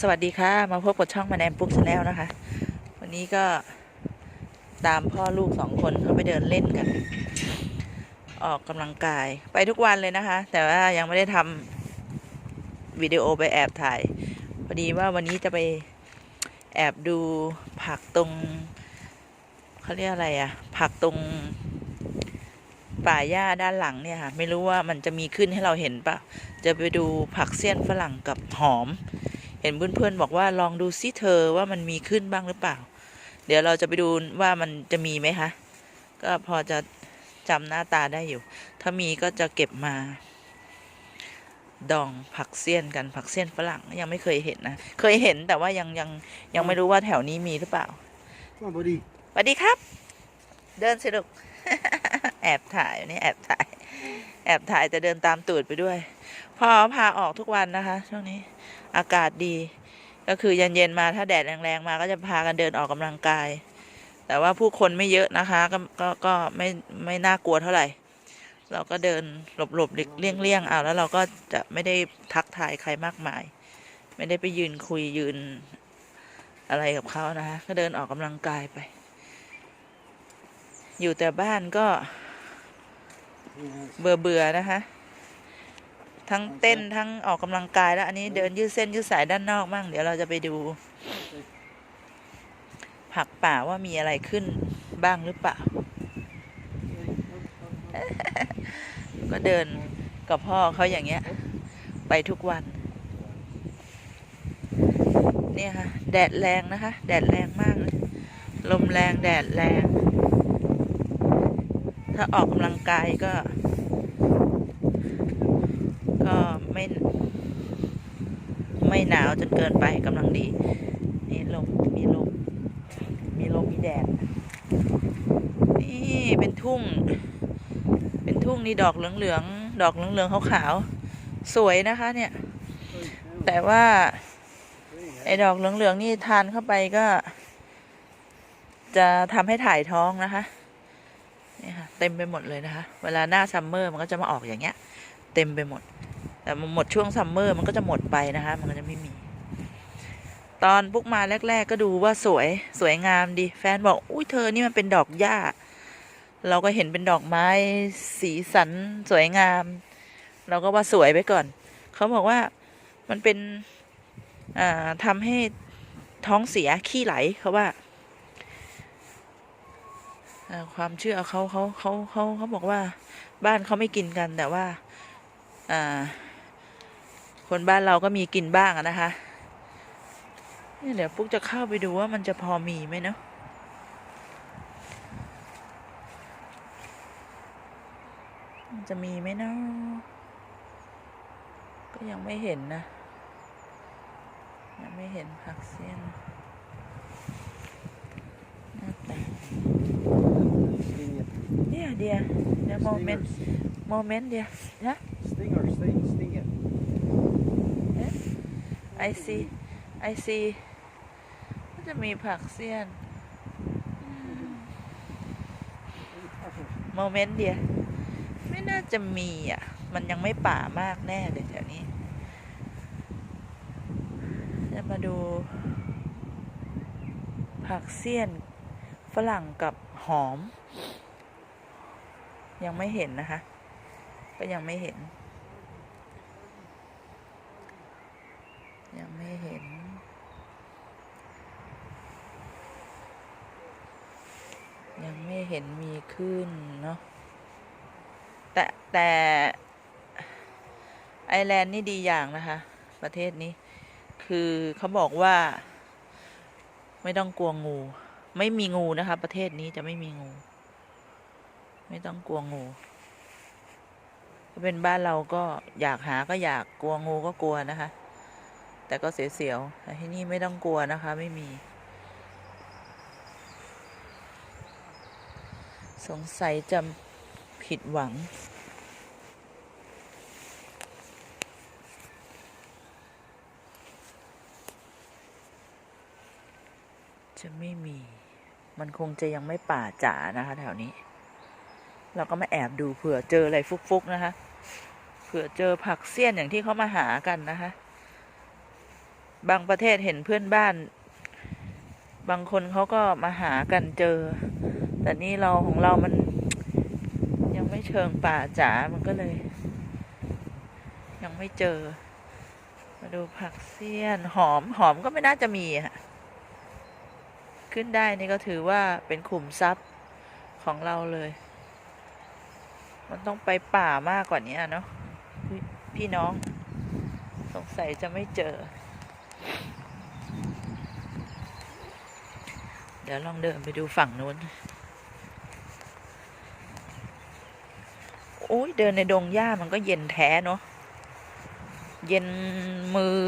สวัสดีค่ะ มาพบกับช่องมาแนมปุ๊กชาแนลนะคะ วันนี้ก็ตามพ่อลูกสองคนเขาไปเดินเล่นกัน ออกกำลังกายไปทุกวันเลยนะคะ แต่ว่ายังไม่ได้ทำวิดีโอไปแอบถ่าย พอดีว่าวันนี้จะไปแอบดูผักตรงเขาเรียกอะไรอะผักตรงป่าหญ้าด้านหลังเนี่ยค่ะ ไม่รู้ว่ามันจะมีขึ้นให้เราเห็นปะจะไปดูผักเสี้ยนฝรั่งกับหอม เห็นเพื่อนๆบอกว่าลองดูซิเธอว่ามันมีขึ้นบ้างหรือเปล่า เดี๋ยวเราจะไปดูว่ามันจะมีไหมคะ ก็พอจะจำหน้าตาได้อยู่ ถ้ามีก็จะเก็บมา ดองผักเสี้ยนกันผักเสี้ยนฝรั่งยังไม่เคยเห็นนะ เคยเห็นแต่ว่ายังยังยังไม่รู้ว่าแถวนี้มีหรือเปล่า Come on, buddy. สวัสดีครับ เดินสิลูก แอบถ่ายนี่แอบถ่าย แอบถ่ายแต่เดินตามตูดไปด้วยพ่อพาออกทุกวันนะคะ ช่วงนี้อากาศดี ก็คือเย็นๆมาถ้าแดดแรงๆมาก็จะพากันเดินออกกำลังกาย แต่ว่าผู้คนไม่เยอะนะคะก็ก็ก็ไม่ไม่น่ากลัวเท่าไหร่ เราก็เดินหลบๆเลี่ยงเลี่ยงเอาแล้วเราก็จะไม่ได้ทักทายใครมากมาย ไม่ได้ไปยืนคุยยืนอะไรกับเขานะคะก็เดินออกกำลังกายไป อยู่แต่บ้านก็ เบื่อเบื่อๆนะคะ ทั้งเต้นทั้งออกกำลังกายแล้ว อันนี้เดินยืดเส้นยืดสายด้านนอกมั่งเดี๋ยวเราจะไปดู ผักป่าว่ามีอะไรขึ้นบ้างหรือเปล่า ก็เดินกับพ่อเขาอย่างเงี้ย ไปทุกวัน เนี่ยค่ะ แดดแรงนะคะ แดดแรงมากเลยลมแรงแดดแรง ถ้าออกกำลังกายก็ ก็ไม่ ไม่หนาวจนเกินไปกำลังดี นี่ลมมีลม มีลมมีแดด นี่เป็นทุ่ง เป็นทุ่งนี่ดอกเหลืองๆ ดอกเหลืองๆขาวๆ สวยนะคะเนี่ย แต่ว่าไอ้ดอกเหลืองๆนี่ทานเข้าไปก็ จะทำให้ถ่ายท้องนะคะนี่ค่ะ เต็มไปหมดเลยนะคะ เวลาหน้าซัมเมอร์มันก็จะมาออกอย่างเงี้ย เต็มไปหมด แต่มหมดช่วงซัมเมอร์มันก็จะหมดไปนะคะ มันก็จะไม่มี ตอนปุ๊กมาแรก ๆ ก็ดูว่าสวยสวยงามดี แฟนบอก อุ้ยเธอนี่มันเป็นดอกหญ้า เราก็เห็นเป็นดอกไม้สีสันสวยงาม เราก็ว่าสวยไปก่อน เขาบอกว่ามันเป็นอ่าทำให้ท้องเสียขี้ไหลเขาว่า ความเชื่อเขาเขาเขาเขาเขาบอกว่าบ้านเขาไม่กินกันแต่ว่าอ่าคนบ้านเราก็มีกินบ้างนะคะนี่เดี๋ยวปุ๊กจะเข้าไปดูว่ามันจะพอมีไหมเนาะมันจะมีไหมเนาะก็ยังไม่เห็นนะ ยังไม่เห็นผักเสี้ยนหน้าตา Sting it. เนี่ ยเดียวเดี๋ยวโมเมนต์ Stingers. โมเมนต์เดียวนะ Sting or sting, sting it. ไอซีไอซีก็จะมีผักเสี้ยนโมเมนต์เดียวไม่น่าจะมีอะ มันยังไม่ป่ามากแน่เลยแถวนี้ จะมาดู ผักเสี้ยนฝรั่งกับหอม ยังไม่เห็นนะคะ ก็ยังไม่เห็น ยังไม่เห็น ยังไม่เห็นมีขึ้นเนาะแต่แต่ไอแลนด์นี่ดีอย่างนะคะ ประเทศนี้ คือเขาบอกว่า ไม่ต้องกลัวงู ไม่มีงูนะคะ ประเทศนี้จะไม่มีงู ไม่ต้องกลัวงูถ้าเป็นบ้านเราก็อยากหาก็อยากกลัวงูก็กลัวนะคะ แต่ก็เสียวๆแต่ที่นี่ไม่ต้องกลัวนะคะ ไม่มี สงสัยจะผิดหวังจะไม่มี มันคงจะยังไม่ป่าจ๋านะคะ แถวนี้ เราก็มาแอบดูเผื่อเจออะไรฟุกๆนะคะ เผื่อเจอผักเสี้ยนอย่างที่เขามาหากันนะคะ บางประเทศเห็นเพื่อนบ้าน บางคนเขาก็มาหากันเจอ แต่นี่เราของเรามัน ยังไม่เชิงป่าจ๋ามันก็เลย ยังไม่เจอ มาดูผักเสี้ยนหอมหอมก็ไม่น่าจะมีอะขึ้นได้นี่ก็ถือว่าเป็นขุมทรัพย์ของเราเลย มันต้องไปป่ามากกว่านี้เนาะพี่น้อง สงสัยจะไม่เจอ เดี๋ยวลองเดินไปดูฝั่งนู้น โอ้ยเดินในดงหญ้ามันก็เย็นแท้เนาะเย็นมือ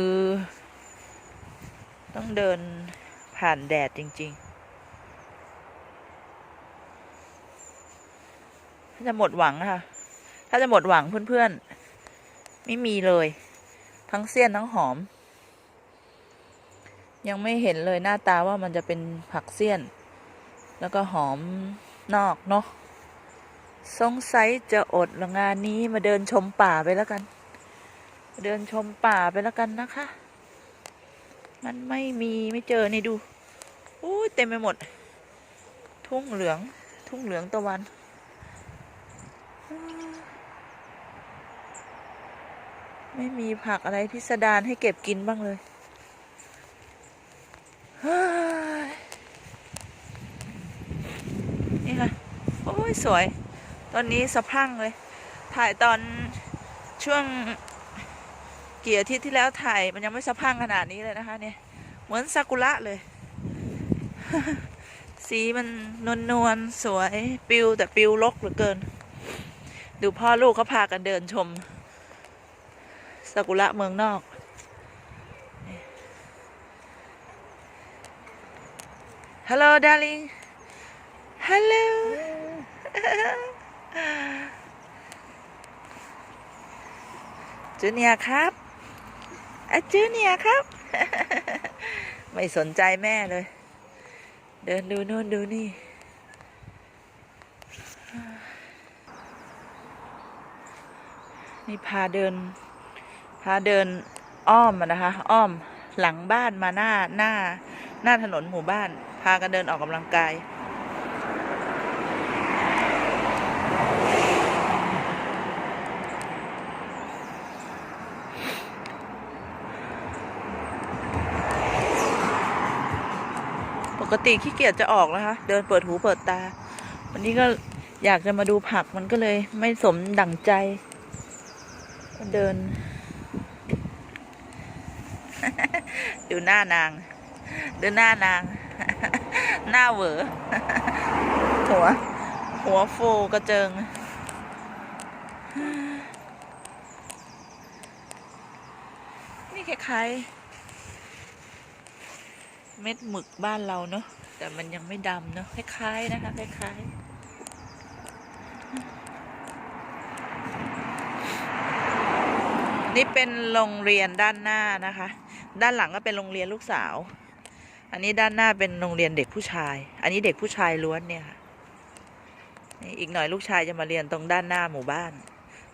ต้องเดินผ่านแดดจริง ๆ ถ้า จะหมดหวังค่ะ ถ้าจะหมดหวังเพื่อนๆ ไม่มีเลย ทั้งเสี้ยนทั้งหอม ยังไม่เห็นเลยหน้าตาว่ามันจะเป็นผักเสี้ยน แล้วก็หอมนอกเนาะสงสัยจะอดละงานนี้มาเดินชมป่าไปแล้วกัน เดินชมป่าไปแล้วกันนะคะ มันไม่มีไม่เจอนี่ดูอู้ยเต็มไปหมด ทุ่งเหลือง ทุ่งเหลืองตะวัน ไม่มีผักอะไรพิสดารให้เก็บกินบ้างเลย นี่ค่ะ โอ้ย สวย ตอนนี้สะพังเลย ถ่ายตอนช่วงเกี่ยอาทิตย์ที่แล้วถ่าย มันยังไม่สะพังขนาดนี้เลยนะคะ เนี่ย เหมือนซากุระเลย สีมันนวลนวลสวย ปิวแต่ปิวลกเหลือเกิน ดูพ่อลูกเขาพากันเดินชม ซากุระเมืองนอก ฮัลโหล darling ฮัลโหลจูเนียครับอะจูเนียครับ ไม่สนใจแม่เลย เดินดูโน่นดูนี่นี่พาเดิน พาเดินอ้อมนะคะ อ้อมหลังบ้านมาหน้าหน้า หน้าถนนหมู่บ้าน พากันเดินออกกำลังกายปกติขี้เกียจจะออกนะคะ เดินเปิดหูเปิดตา วันนี้ก็อยากจะมาดูผักมันก็เลยไม่สมดั่งใจ เดิน ดูหน้านาง ดูหน้านาง หน้าเหวอหัว หัวฟูกระเจิง นี่คล้ายๆเม็ดหมึกบ้านเราเนอะแต่มันยังไม่ดำเนอะคล้ายๆนะคะ คล้ายๆนี่เป็นโรงเรียนด้านหน้านะคะ ด้านหลังก็เป็นโรงเรียนลูกสาว อันนี้ด้านหน้าเป็นโรงเรียนเด็กผู้ชาย อันนี้เด็กผู้ชายล้วนเนี่ยค่ะนี่อีกหน่อยลูกชายจะมาเรียนตรงด้านหน้าหมู่บ้าน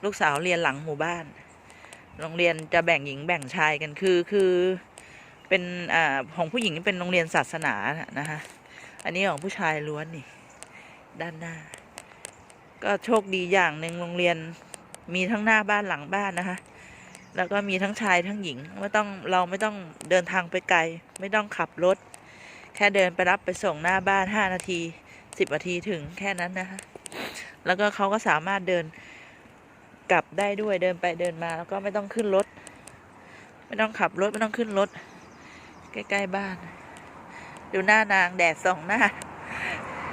ลูกสาวเรียนหลังหมู่บ้าน โรงเรียนจะแบ่งหญิงแบ่งชายกันคือคือเป็นอ่าของผู้หญิงเป็นโรงเรียนศาสนานะนะคะอันนี้ของผู้ชายล้วนนี่ ด้านหน้า ก็โชคดีอย่างหนึ่งโรงเรียนมีทั้งหน้าบ้านหลังบ้านนะคะ แล้วก็มีทั้งชายทั้งหญิงไม่ต้องเราไม่ต้องเดินทางไปไกล ไม่ต้องขับรถ แค่เดินไปรับไปส่งหน้าบ้านห้านาทีสิบนาทีถึงแค่นั้นนะคะ แล้วก็เขาก็สามารถเดินกลับได้ด้วยเดินไปเดินมา แล้วก็ไม่ต้องขึ้นรถ ไม่ต้องขับรถไม่ต้องขึ้นรถ ใกล้ๆบ้าน ดูหน้านางแดดส่องหน้า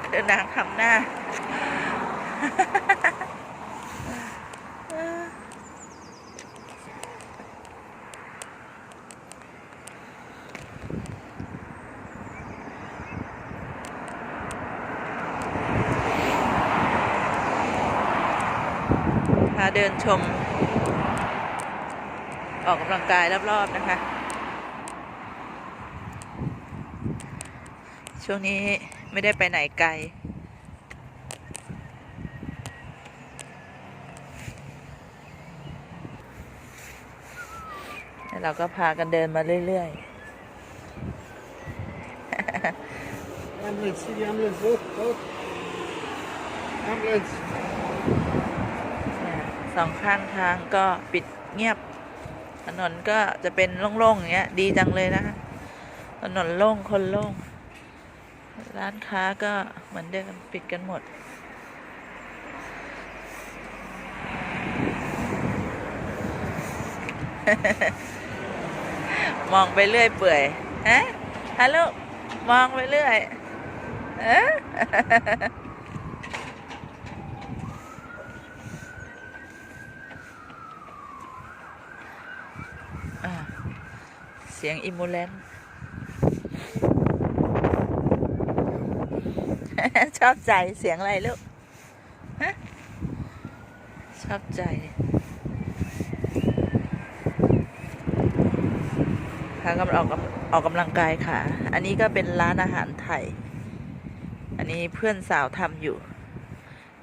เดูนางทำหน้า เดินชม ออกกำลังกายรอบๆนะคะ ช่วงนี้ไม่ได้ไปไหนไกลเราก็พากันเดินมาเรื่อยๆแอมเลนซ์แอมเลนซ์รถรถแอมเลนซ์ สองข้างทางก็ปิดเงียบ ถนนก็จะเป็นโล่งๆอย่างเงี้ย ดีจังเลยนะคะถนนโล่งคนโล่ง ร้านค้าก็เหมือนเดิมปิดกันหมดมองไปเรื่อยเปื่อยฮะฮัลโหลมองไปเรื่อยเอะอ่ สียงอิมูเลนชอบใจเสียงอะไรลูกฮะชอบใจพากำลังออกออกกำลังกายค่ะ อันนี้ก็เป็นร้านอาหารไทย อันนี้เพื่อนสาวทำอยู่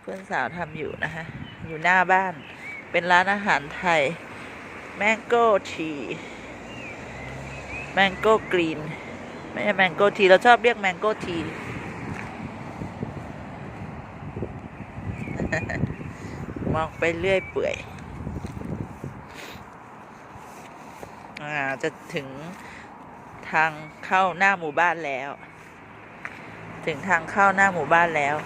เพื่อนสาวทำอยู่นะคะอยู่หน้าบ้าน เป็นร้านอาหารไทยแมงโก้ที แมงโก้กรีน ไม่ใช่แมงโก้ทีเราชอบเรียกแมงโก้ที มองไปเรื่อยเปื่อย อ่า จะถึงทางเข้าหน้าหมู่บ้านแล้ว ถึงทางเข้าหน้าหมู่บ้านแล้ว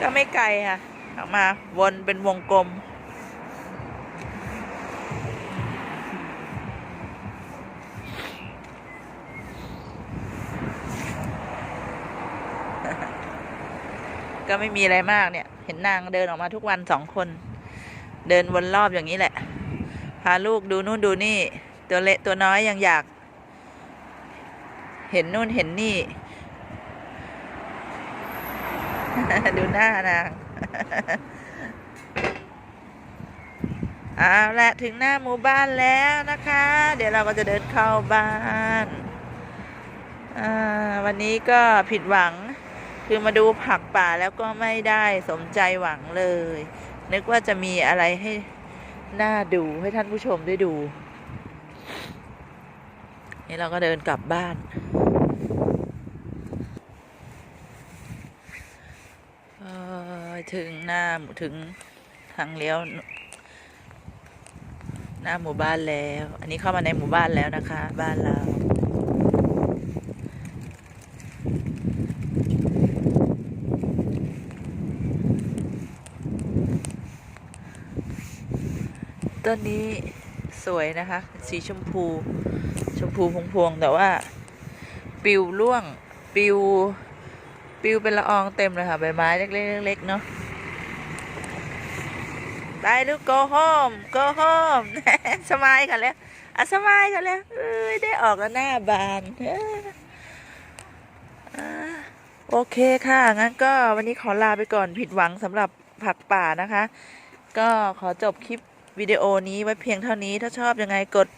ก็ไม่ไกลค่ะออกมาวนเป็นวงกลม ก็ไม่มีอะไรมากเนี่ย เห็นนางเดินออกมาทุกวันสองคน เดินวนรอบอย่างนี้แหละ พาลูกดูนู่นดูนี่ ตัวเล็กตัวน้อยยังอยาก เห็นนู่นเห็นนี่ ดูหน้านางเอาละถึงหน้าหมู่บ้านแล้วนะคะ เดี๋ยวเราก็จะเดินเข้าบ้าน วันนี้ก็ผิดหวัง คือมาดูผักป่าแล้วก็ไม่ได้สมใจหวังเลย นึกว่าจะมีอะไรให้น่าดูให้ท่านผู้ชมได้ดู นี่เราก็เดินกลับบ้าน ถึงหน้าถึงทางเลี้ยวหน้าหมู่บ้านแล้ว อันนี้เข้ามาในหมู่บ้านแล้วนะคะ บ้านเรา ต้นนี้สวยนะคะ สีชมพู ชมพูพวงๆแต่ว่า ปิวร่วง ปิว ปิวเป็นละอองเต็มเลยค่ะ ใบไม้เล็กๆเล็กเนาะไปลูก go home go home สมายกันแล้วอะสมายกันแล้วเอ้ยได้ออกแล้วหน้าบานออโอเคค่ะ งั้นก็วันนี้ขอลาไปก่อนผิดหวังสำหรับผักป่านะคะ ก็ขอจบคลิป วิดีโอนี้ไว้เพียงเท่านี้ถ้าชอบยังไงกด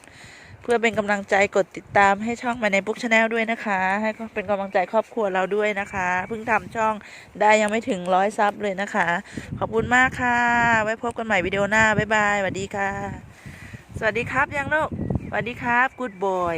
เพื่อเป็นกำลังใจกดติดตามให้ช่องมาในบุ๊กชาแนลด้วยนะคะ ให้เป็นกำลังใจครอบครัวเราด้วยนะคะเพิ่งทำช่องได้ยังไม่ถึงร้อยซับเลยนะคะ ขอบคุณมากค่ะ ไว้พบกันใหม่วิดีโอหน้า บ๊ายบายสวัสดีค่ะ สวัสดีครับยังลูกสวัสดีครับกูดบอย